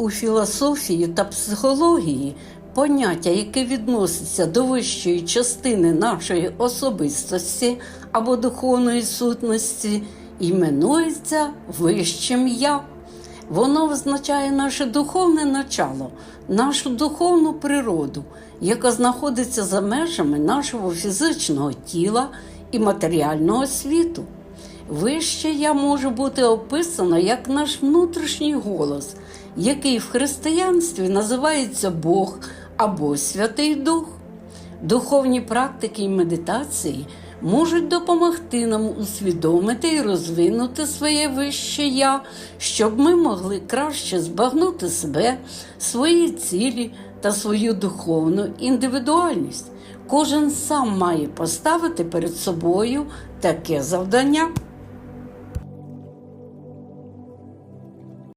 У філософії та психології поняття, яке відноситься до вищої частини нашої особистості або духовної сутності, іменується вищим я. Воно визначає наше духовне начало, нашу духовну природу, яка знаходиться за межами нашого фізичного тіла і матеріального світу. Вище я може бути описано як наш внутрішній голос, який в християнстві називається Бог або Святий Дух. Духовні практики і медитації можуть допомогти нам усвідомити і розвинути своє вище я, щоб ми могли краще збагнути себе, свої цілі та свою духовну індивідуальність. Кожен сам має поставити перед собою таке завдання.